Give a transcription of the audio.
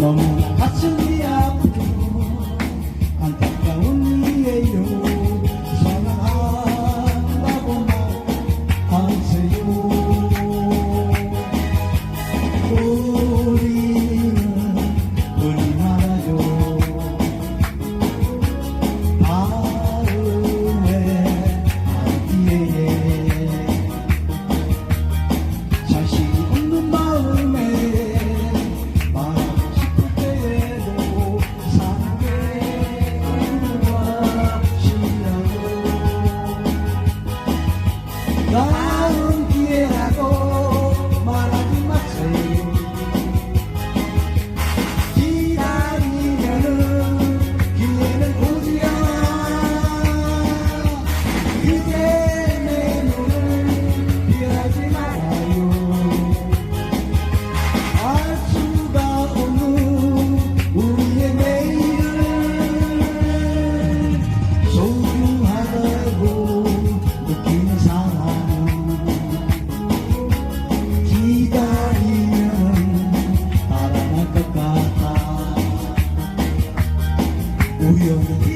너무 가슴이 아프고 안타까운 일이에요. 사랑한다고만 하세요. 우리는 어리나 라요. No, aún quiera 우연히